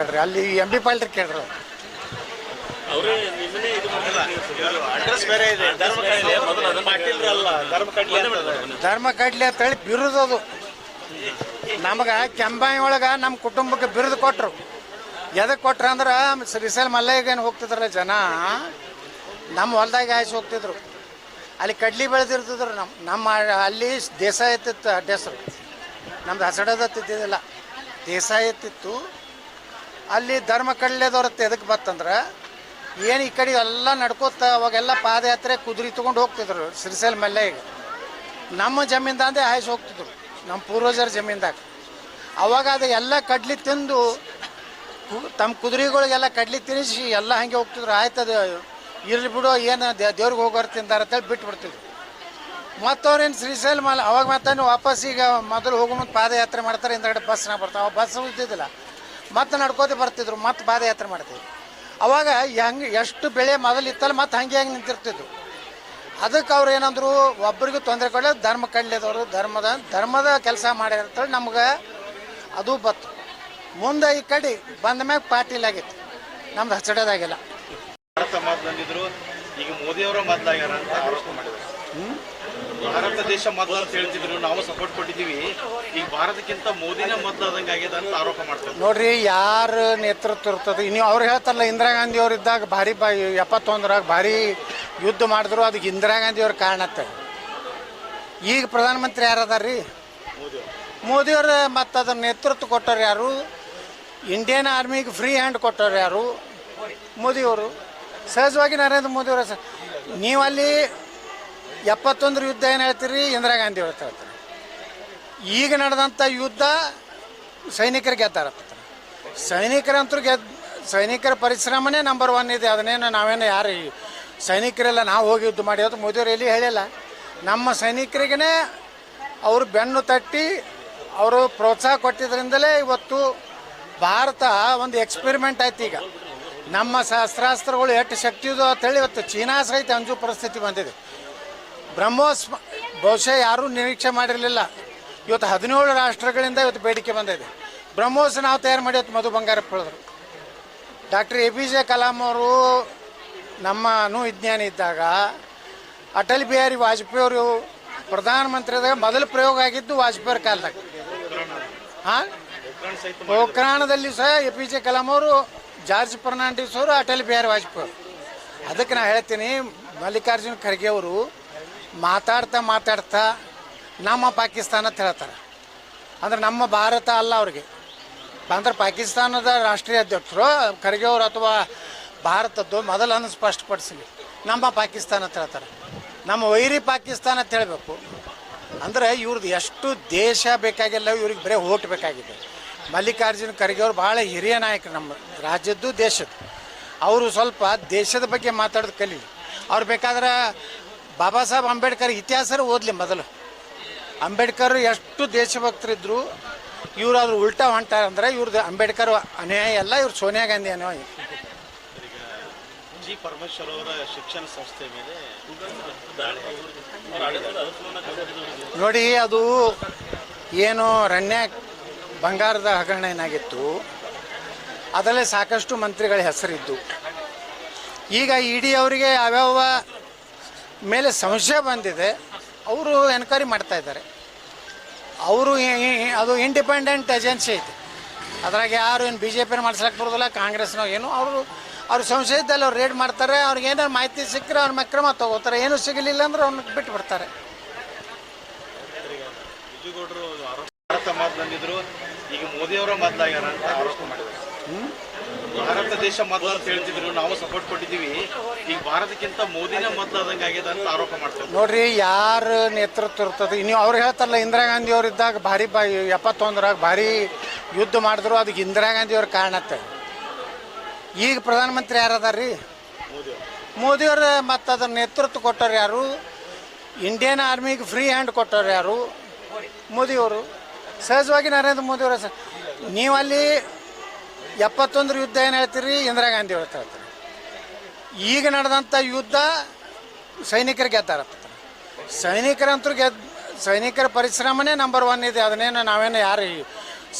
ಕೇಳ್ರಿ. ಅಲ್ಲಿ M B ಪಾಲ್ಟ್ರಿ ಕೇಳ್ರಿ. ಧರ್ಮ ಕಡ್ಲೆ ಅಂತ ಹೇಳಿ ಬಿರುದದು. ನಮಗೆ ಕೆಂಬಾಯಿ ಒಳಗೆ ನಮ್ಮ ಕುಟುಂಬಕ್ಕೆ ಬಿರುದು ಕೊಟ್ರು. ಎದಕ್ಕೆ ಕೊಟ್ರು ಅಂದ್ರೆ ರಿಸಲ್ ಮಲ್ಲಯ್ಯಗೇನು ಹೋಗ್ತಿದ್ರಲ್ಲ ಜನ ನಮ್ಮ ಹೊಲ್ದಾಗ ಆಯ್ಸಿ ಹೋಗ್ತಿದ್ರು. ಅಲ್ಲಿ ಕಡ್ಲಿ ಬೆಳೆದಿರ್ತಿದ್ರು ನಮ್ಮ ನಮ್ಮ ಅಲ್ಲಿ ದೇಸಾಯಿ ಎತ್ತಿತ್ತು ಅಡ್ಡ ಹೆಸರು ನಮ್ದು ಹಸಡದ ತಿದ್ದಿದ್ದಿಲ್ಲ ದೇಸಾಯಿ ಇತ್ತಿತ್ತು ಅಲ್ಲಿ ಧರ್ಮ ಕಡ್ಲೆದವ್ರತ್ತೆ ಎದಕ್ಕೆ ಬತ್ತಂದ್ರೆ? ಏನು ಈ ಕಡೆ ಎಲ್ಲ ನಡ್ಕೋತ ಅವಾಗೆಲ್ಲ ಪಾದಯಾತ್ರೆ ಕುದುರೆ ತೊಗೊಂಡು ಹೋಗ್ತಿದ್ರು ಸಿರಿಸಲ್ ಈಗ. ನಮ್ಮ ಜಮೀನ್ದಾಂದೇ ಹಾಯ್ಸಿ ಹೋಗ್ತಿದ್ರು. ನಮ್ಮ ಪೂರ್ವಜರ ಜಮೀನ್ದಾಗ. ಅವಾಗ ಅದು ಎಲ್ಲ ಕಡ್ಲಿ ತಿಂದು ತಮ್ಮ ಕುದುರೆಗಳಿಗೆಲ್ಲ ಕಡ್ಲಿ ತಿನ್ನಿಸಿ ಎಲ್ಲ ಹಂಗೆ ಹೋಗ್ತಿದ್ರು. ಆಯ್ತು ಅದು, ಇರ್ಲಿ ಬಿಡು, ಏನು ದೇವ್ರಿಗೆ ಹೋಗೋರು ತಿಂದಾರ ಅಂತೇಳಿ ಬಿಟ್ಬಿಡ್ತಿದ್ರು. ಅವ್ರೇನು ಶ್ರೀಶೈಲ ಮಲ್ಲ ಅವಾಗ ಮತ್ತೆ ವಾಪಸ್ ಈಗ ಮೊದಲು ಹೋಗೋ ಮುಂದೆ ಪಾದಯಾತ್ರೆ ಮಾಡ್ತಾರೆ, ಹಿಂದ್ಗಡೆ ಬಸ್ನಾಗ ಬರ್ತಾವೆ. ಬಸ್ ಇದ್ದಿದ್ದಿಲ್ಲ ಮತ್ತೆ ನಡ್ಕೋತ ಬರ್ತಿದ್ರು, ಮತ್ತೆ ಪಾದಯಾತ್ರೆ ಮಾಡ್ತಿದ್ರು. ಅವಾಗ ಹೆಂಗೆ, ಎಷ್ಟು ಬೆಳೆ ಮೊದಲಿತ್ತಲ್ಲ, ಮತ್ತೆ ಹಂಗೆ ಹಂಗೆ ನಿಂತಿರ್ತಿದ್ರು ಅದಕ್ಕೆ ಅವ್ರು ಏನಂದ್ರು ಒಬ್ಬರಿಗೂ ತೊಂದರೆ ಕೊಡಲಿ ಧರ್ಮ ಕಡ್ಲಿದವರು ಧರ್ಮದ ಧರ್ಮದ ಕೆಲಸ ಮಾಡಿರ್ತೇಳಿ ನಮ್ಗೆ ಅದು ಬತ್ತು. ಮುಂದೆ ಈ ಕಡೆ ಬಂದ ಮ್ಯಾಗ ಪಾಟೀಲ್ ಆಗಿತ್ತು. ನಮ್ದು ಹಚ್ಚಡೋದಾಗಿಲ್ಲ. ಈಗ ಮೋದಿ ಅವರ ಮೊದಲಾಗ್ಯಾರ ಅಂತ ಆರೋಪ ಮಾಡಿದ್ರು ಭಾರತ ದೇಶ ಮೊದಲು ಅಂತ ಹೇಳ್ತಿದ್ರು ನಾವು ಸಪೋರ್ಟ್ ಕೊಟ್ಟಿದೀವಿ ಈಗ ಭಾರತಕ್ಕಿಂತ ಮೋದಿನೇ ಮೊದಲಾದಂಗೆ ಆಗ್ಯದ ಅಂತ ಆರೋಪ ಮಾಡ್ತಾರೆ. ನೋಡ್ರಿ ಯಾರ ನೇತೃತ್ವ ಇರ್ತದೆ? ನೀವು ಅವ್ರು ಹೇಳ್ತಾರಲ್ಲ ಇಂದಿರಾ ಗಾಂಧಿ ಅವ್ರು ಇದ್ದಾಗ ಭಾರಿ ಬಾ ಎಪ್ಪತ್ತೊಂದರಾಗ ಭಾರಿ ಯುದ್ಧ ಮಾಡಿದ್ರು ಅದಕ್ಕೆ ಇಂದಿರಾ ಗಾಂಧಿ ಅವ್ರ ಕಾರಣ ಈಗ ಪ್ರಧಾನಮಂತ್ರಿ ಯಾರದಾರ ರೀ ಮೋದಿಯವ್ರು ಮತ್ತು ಅದ್ರ ನೇತೃತ್ವ ಕೊಟ್ಟವ್ರು ಯಾರು? ಇಂಡಿಯನ್ ಆರ್ಮಿಗೆ ಫ್ರೀ ಹ್ಯಾಂಡ್ ಕೊಟ್ಟವ್ರು ಯಾರು? ಮೋದಿಯವರು ಸಹಜವಾಗಿ ನರೇಂದ್ರ ಮೋದಿಯವರ ಅವರ ನೀವು ಅಲ್ಲಿ ಎಪ್ಪತ್ತೊಂದರ ಯುದ್ಧ ಏನು ಹೇಳ್ತೀರಿ? ಇಂದಿರಾ ಗಾಂಧಿ ಅವ್ರ ಹೇಳ್ತಾರೆ. ಈಗ ನಡೆದಂಥ ಯುದ್ಧ ಸೈನಿಕರು ಗೆದ್ದಾರ ಸೈನಿಕರಂತೂ ಗೆದ್ ಸೈನಿಕರ ಪರಿಶ್ರಮನೇ ನಂಬರ್ ಒನ್ ಇದೆ. ಅದನ್ನೇನು ನಾವೇನು ಯಾರು ಸೈನಿಕರೆಲ್ಲ ನಾವು ಹೋಗಿ ಯುದ್ಧ ಮಾಡಿ ಅದು ಮೋದಿಯವರು ಎಲ್ಲಿ ಹೇಳಿಲ್ಲ. ನಮ್ಮ ಸೈನಿಕರಿಗೇ ಅವರು ಬೆನ್ನು ತಟ್ಟಿ ಅವರು ಪ್ರೋತ್ಸಾಹ ಕೊಟ್ಟಿದ್ದರಿಂದಲೇ ಇವತ್ತು ಭಾರತ ಒಂದು ಎಕ್ಸ್ಪೆರಿಮೆಂಟ್ ಆಯ್ತು ಈಗ. ನಮ್ಮ ಶಸ್ತ್ರಾಸ್ತ್ರಗಳು ಎಷ್ಟು ಶಕ್ತಿ ಇದೋ ಅಂತೇಳಿ ಇವತ್ತು ಚೀನಾ ಸಹಿತ ಅಂಜು ಪರಿಸ್ಥಿತಿ ಬಂದಿದೆ. ಬ್ರಹ್ಮೋಸ್ ಬಹುಶಃ ಯಾರೂ ನಿರೀಕ್ಷೆ ಮಾಡಿರಲಿಲ್ಲ. ಇವತ್ತು ಹದಿನೇಳು ರಾಷ್ಟ್ರಗಳಿಂದ ಇವತ್ತು ಬೇಡಿಕೆ ಬಂದಿದೆ. ಬ್ರಹ್ಮೋಸ್ ನಾವು ತಯಾರು ಮಾಡಿ ಇವತ್ತು ಮಧು ಬಂಗಾರಪ್ಪ ಹೇಳಿದ್ರು doctor A P J Kalam ಅವರು ನಮ್ಮ ಅನುವಿಜ್ಞಾನಿ ಇದ್ದಾಗ, ಅಟಲ್ ಬಿಹಾರಿ ವಾಜಪೇಯಿ ಅವರು ಪ್ರಧಾನಮಂತ್ರಿದಾಗ ಮೊದಲು ಪ್ರಯೋಗ ಆಗಿದ್ದು ವಾಜಪೇಯಿ ಕಾಲದಾಗ. ಹಾಂ ಪೋಖ್ರಾಣದಲ್ಲಿ ಸಹ ಎ ಪಿ ಜೆ ಕಲಾಂ ಅವರು ಜಾರ್ಜ್ ಫರ್ನಾಂಡಿಸ್ ಅವರು, ಅಟಲ್ ಬಿಹಾರಿ ವಾಜಪೇಯಿ ಅದಕ್ಕೆ ನಾ ಹೇಳ್ತೀನಿ, ಮಲ್ಲಿಕಾರ್ಜುನ ಖರ್ಗೆ ಅವರು ಮಾತಾಡ್ತಾ ಮಾತಾಡ್ತಾ ನಮ್ಮ ಪಾಕಿಸ್ತಾನ ಅಂತ ಹೇಳ್ತಾರೆ. ಅಂದ್ರೆ ನಮ್ಮ ಭಾರತ ಅಲ್ಲ ಅವ್ರಿಗೆ. ಅಂದ್ರೆ ಪಾಕಿಸ್ತಾನದ ರಾಷ್ಟ್ರೀಯ ಅಧ್ಯಕ್ಷರು, ಖರ್ಗೆ ಅವರು ಅಥವಾ ಭಾರತದ್ದು ಮೊದಲನ್ನು ಸ್ಪಷ್ಟಪಡಿಸಲಿ. ನಮ್ಮ ಪಾಕಿಸ್ತಾನ ಅಂತ ಹೇಳ್ತಾರೆ. ನಮ್ಮ ವೈರಿ ಪಾಕಿಸ್ತಾನ ಅಂತ ಹೇಳಬೇಕು. ಅಂದರೆ ಇವ್ರದ್ದು ಎಷ್ಟು ದೇಶ ಬೇಕಾಗಿಲ್ಲ, ಇವ್ರಿಗೆ ಬರೀ ಓಟ್ ಬೇಕಾಗಿದೆ. ಮಲ್ಲಿಕಾರ್ಜುನ ಖರ್ಗೆ ಅವರು ಭಾಳ ಹಿರಿಯ ನಾಯಕರು ನಮ್ಮ ರಾಜ್ಯದ್ದು ದೇಶದ್ದು. ಅವರು ಸ್ವಲ್ಪ ದೇಶದ ಬಗ್ಗೆ ಮಾತಾಡೋದು ಕಲಿ. ಅವ್ರು ಬೇಕಾದ್ರೆ ಬಾಬಾ ಸಾಹೇಬ್ ಅಂಬೇಡ್ಕರ್ ಇತಿಹಾಸರು ಓದಲಿ ಮೊದಲು. ಅಂಬೇಡ್ಕರ್ ಎಷ್ಟು ದೇಶಭಕ್ತರಿದ್ದರು ಇವ್ರು ಅದ್ರ ಉಲ್ಟಾ ಹೊಂಟಾರ ಅಂದ್ರೆ ಇವ್ರದ್ದು ಅಂಬೇಡ್ಕರ್ ಅನ್ಯಾಯ ಅಲ್ಲ ಇವ್ರು ಸೋನಿಯಾ ಗಾಂಧಿ ಅನ್ಯಾಯ. ಜಿ ಪರಮೇಶ್ವರ್ ಅವರ ಶಿಕ್ಷಣ ಸಂಸ್ಥೆ ಮೇಲೆ ನೋಡಿ ಅದು ಏನು ರಣ್ಯ ಬಂಗಾರದ ಹಗರಣ ಏನಾಗಿತ್ತು? ಅದರಲ್ಲೇ ಸಾಕಷ್ಟು ಮಂತ್ರಿಗಳ ಹೆಸರಿದ್ದು. ಈಗ ಇಡಿ ಅವರಿಗೆ ಯಾವ್ಯಾವ ಮೇಲೆ ಸಂಶಯ ಬಂದಿದೆ, ಅವರು ಎನ್ಕ್ವೈರಿ ಮಾಡ್ತಾ ಇದ್ದಾರೆ. ಅವರು ಅದು ಇಂಡಿಪೆಂಡೆಂಟ್ ಏಜೆನ್ಸಿ ಐತೆ. ಅದ್ರಾಗ ಯಾರು ಏನು ಬಿ ಜೆ ಪಿನ ಮಾಡ್ಸಕ್ಕೆ ಬರೋದಿಲ್ಲ, ಕಾಂಗ್ರೆಸ್ನೋ ಏನು, ಅವರು, ಅವ್ರ ಇದ್ದಲ್ಲಿ ಅವ್ರು ರೇಡ್ ಮಾಡ್ತಾರೆ, ಅವ್ರಿಗೆ ಏನಾದ್ರು ಮಾಹಿತಿ ಸಿಕ್ಕರೆ ಅವ್ರ ಮೇಲೆ ಕ್ರಮ ತಗೋತಾರೆ, ಏನು ಸಿಗಲಿಲ್ಲ ಅಂದ್ರೆ ಅವ್ನ ಬಿಟ್ಟು ಬಿಡ್ತಾರೆ. ಈಗ ಮೋದಿ ಅವರ ಮೊದಲಾಗ್ಯಾರ ಅಂತ ಆರೋಪ ಭಾರತ ದೇಶ ಮೊದಲು ಅಂತ ಹೇಳ್ತಿದ್ರು ನಾವು ಸಪೋರ್ಟ್ ಕೊಟ್ಟಿದ್ದೀವಿ. ಈಗ ಭಾರತಕ್ಕಿಂತ ಮೋದಿನೇ ಮೊದಲಾದಂಗೆ ಆಗ್ಯದ ಅಂತ ಆರೋಪ ಮಾಡ್ತಾರೆ. ನೋಡ್ರಿ ಯಾರ ನೇತೃತ್ವ ಇರ್ತದೆ? ನೀವು ಅವ್ರು ಹೇಳ್ತಾರಲ್ಲ ಇಂದಿರಾ ಗಾಂಧಿ ಅವ್ರು ಇದ್ದಾಗ ಭಾರಿ ಬಾ ಎಪ್ಪತ್ತೊಂದರಾಗ ಭಾರಿ ಯುದ್ಧ ಮಾಡಿದ್ರು ಅದಕ್ಕೆ ಇಂದಿರಾ ಗಾಂಧಿ ಅವ್ರ ಕಾರಣತ್ತೆ ಈಗ ಪ್ರಧಾನಮಂತ್ರಿ ಯಾರದಾರ ರೀ ಮೋದಿಯವ್ರ ಮತ್ತು ಅದರ ನೇತೃತ್ವ ಕೊಟ್ಟವ್ರು ಯಾರು? ಇಂಡಿಯನ್ ಆರ್ಮಿಗೆ ಫ್ರೀ ಹ್ಯಾಂಡ್ ಕೊಟ್ಟವ್ರು ಯಾರು? ಮೋದಿಯವರು. ಸಹಜವಾಗಿ ನರೇಂದ್ರ ಮೋದಿ ಅವರ ನೀವು ಅಲ್ಲಿ ಎಪ್ಪತ್ತೊಂದರ ಯುದ್ಧ ಏನು ಹೇಳ್ತೀರಿ? ಇಂದಿರಾ ಗಾಂಧಿ ಹೇಳ್ತಾ ಹೇಳ್ತಾರೆ ಈಗ ನಡೆದಂಥ ಯುದ್ಧ ಸೈನಿಕರು ಗೆದ್ದಾರ ಸೈನಿಕರಂತೂ ಗೆದ್, ಸೈನಿಕರ ಪರಿಶ್ರಮನೇ ನಂಬರ್ ಒನ್ ಇದೆ. ಅದನ್ನೇನು ನಾವೇನು ಯಾರು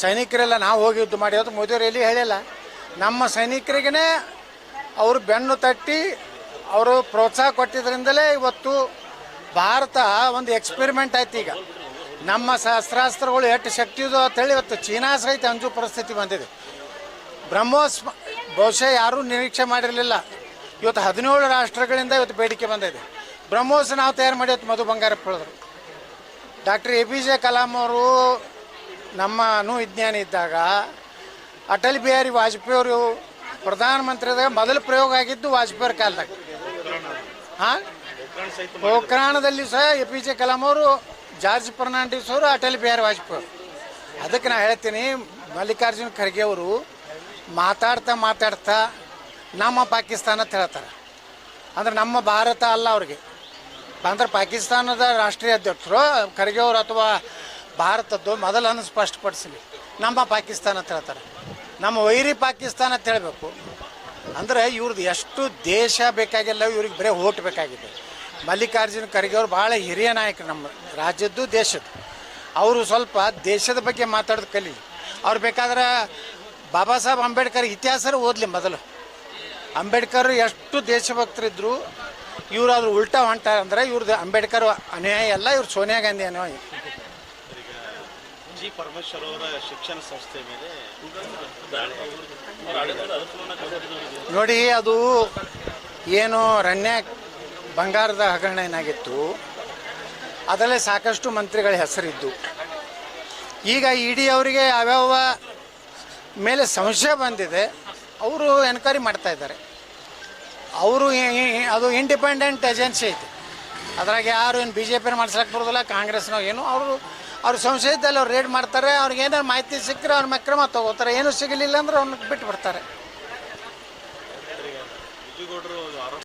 ಸೈನಿಕರೆಲ್ಲ ನಾವು ಹೋಗಿ ಯುದ್ಧ ಮಾಡಿ ಅದು ಮೋದಿಯವರು ಎಲ್ಲಿ ಹೇಳಿಲ್ಲ. ನಮ್ಮ ಸೈನಿಕರಿಗೇ ಅವರು ಬೆನ್ನು ತಟ್ಟಿ ಅವರು ಪ್ರೋತ್ಸಾಹ ಕೊಟ್ಟಿದ್ದರಿಂದಲೇ ಇವತ್ತು ಭಾರತ ಒಂದು ಎಕ್ಸ್ಪೆರಿಮೆಂಟ್ ಆಯ್ತು ಈಗ. ನಮ್ಮ ಶಸ್ತ್ರಾಸ್ತ್ರಗಳು ಎಷ್ಟು ಶಕ್ತಿ ಇದೋ ಅಂತೇಳಿ ಇವತ್ತು ಚೀನಾ ಸಹಿತ ಅಂಜು ಪರಿಸ್ಥಿತಿ ಬಂದಿದೆ. ಬ್ರಹ್ಮೋಸ್ ಬಹುಶಃ ಯಾರೂ ನಿರೀಕ್ಷೆ ಮಾಡಿರಲಿಲ್ಲ. ಇವತ್ತು ಹದಿನೇಳು ರಾಷ್ಟ್ರಗಳಿಂದ ಇವತ್ತು ಬೇಡಿಕೆ ಬಂದಿದೆ. ಬ್ರಹ್ಮೋಸ್ ನಾವು ತಯಾರು ಮಾಡಿ ಇವತ್ತು ಮಧು ಬಂಗಾರಪ್ಪ ಹೇಳಿದ್ರು doctor A P J Kalam ಅವರು ನಮ್ಮ ಅನುವಿಜ್ಞಾನಿ ಇದ್ದಾಗ, ಅಟಲ್ ಬಿಹಾರಿ ವಾಜಪೇಯಿ ಅವರು ಪ್ರಧಾನಮಂತ್ರಿದಾಗ ಮೊದಲ ಪ್ರಯೋಗ ಆಗಿದ್ದು ವಾಜಪೇಯಿ ಕಾಲದಾಗ. ಹಾಂ? ಪೋಖ್ರಾಣದಲ್ಲಿ ಸಹ ಎ ಪಿ ಜೆ ಕಲಾಂ ಅವರು, ಜಾರ್ಜ್ ಫರ್ನಾಂಡಿಸ್ ಅವರು, ಅಟಲ್ ಬಿಹಾರಿ ವಾಜಪೇಯಿ ಅದಕ್ಕೆ ನಾನು ಹೇಳ್ತೀನಿ, ಮಲ್ಲಿಕಾರ್ಜುನ್ ಖರ್ಗೆ ಅವರು ಮಾತಾಡ್ತಾ ಮಾತಾಡ್ತಾ ನಮ್ಮ ಪಾಕಿಸ್ತಾನ ಅಂತ ಹೇಳ್ತಾರೆ. ಅಂದ್ರೆ ನಮ್ಮ ಭಾರತ ಅಲ್ಲ ಅವ್ರಿಗೆ. ಅಂದ್ರೆ ಪಾಕಿಸ್ತಾನದ ರಾಷ್ಟ್ರೀಯ ಅಧ್ಯಕ್ಷರು, ಖರ್ಗೆ ಅಥವಾ ಭಾರತದ್ದು ಮೊದಲನ್ನು ಸ್ಪಷ್ಟಪಡಿಸಲಿ. ನಮ್ಮ ಪಾಕಿಸ್ತಾನ ಅಂತ ಹೇಳ್ತಾರೆ. ನಮ್ಮ ವೈರಿ ಪಾಕಿಸ್ತಾನ ಅಂತ ಹೇಳಬೇಕು. ಅಂದರೆ ಇವ್ರದ್ದು ಎಷ್ಟು ದೇಶ ಬೇಕಾಗಿಲ್ಲ, ಇವ್ರಿಗೆ ಬರೀ ಓಟ್ ಬೇಕಾಗಿದೆ. ಮಲ್ಲಿಕಾರ್ಜುನ ಖರ್ಗೆ ಅವರು ಭಾಳ ಹಿರಿಯ ನಾಯಕರು ನಮ್ಮ ರಾಜ್ಯದ್ದು, ದೇಶದ್ದು. ಅವರು ಸ್ವಲ್ಪ ದೇಶದ ಬಗ್ಗೆ ಮಾತಾಡೋದು ಕಲಿ ಅವ್ರು ಬೇಕಾದ್ರೆ ಬಾಬಾ ಸಾಹೇಬ್ ಅಂಬೇಡ್ಕರ್ ಇತಿಹಾಸ ಓದಲಿ ಮೊದಲು. ಅಂಬೇಡ್ಕರ್ ಎಷ್ಟು ದೇಶಭಕ್ತರಿದ್ರು ಇವ್ರು ಅದ್ರ ಉಲ್ಟಾ ಹೊಂಟ ಅಂದ್ರೆ ಇವ್ರದ್ದು ಅಂಬೇಡ್ಕರ್ ಅನ್ಯಾಯ ಅಲ್ಲ ಇವ್ರು ಸೋನಿಯಾ ಗಾಂಧಿ ಅನ್ಯಾಯ. ಜಿ ಪರಮೇಶ್ವರ್ ಅವರ ಶಿಕ್ಷಣ ಸಂಸ್ಥೆ ಮೇಲೆ ನೋಡಿ ಅದು ಏನು ರಣ್ಯ ಬಂಗಾರದ ಹಗರಣ ಏನಾಗಿತ್ತು? ಅದರಲ್ಲೇ ಸಾಕಷ್ಟು ಮಂತ್ರಿಗಳ ಹೆಸರಿದ್ದು. ಈಗ ಇಡಿ ಅವರಿಗೆ ಯಾವ್ಯಾವ ಮೇಲೆ ಸಂಶಯ ಬಂದಿದೆ. ಅವರು ಎನ್ಕ್ವೈರಿ ಮಾಡ್ತಾ ಇದ್ದಾರೆ. ಅವರು ಅದು ಇಂಡಿಪೆಂಡೆಂಟ್ ಏಜೆನ್ಸಿ ಐತೆ. ಅದ್ರಾಗ ಯಾರು ಏನು ಬಿ ಜೆ ಪಿನ ಮಾಡ್ಸಕ್ಕೆ ಬರೋದಿಲ್ಲ, ಕಾಂಗ್ರೆಸ್ನೋ ಏನು, ಅವರು, ಅವ್ರ ಸಂಶಯದಲ್ಲಿ ಅವ್ರು ರೇಡ್ ಮಾಡ್ತಾರೆ, ಅವ್ರಿಗೆ ಏನಾರು ಮಾಹಿತಿ ಸಿಕ್ಕರೆ ಅವ್ರ ಕ್ರಮ ತಗೋತಾರೆ, ಏನು ಸಿಗಲಿಲ್ಲ ಅಂದ್ರೆ ಅವ್ರನ್ನ ಬಿಟ್ಟು ಬಿಡ್ತಾರೆ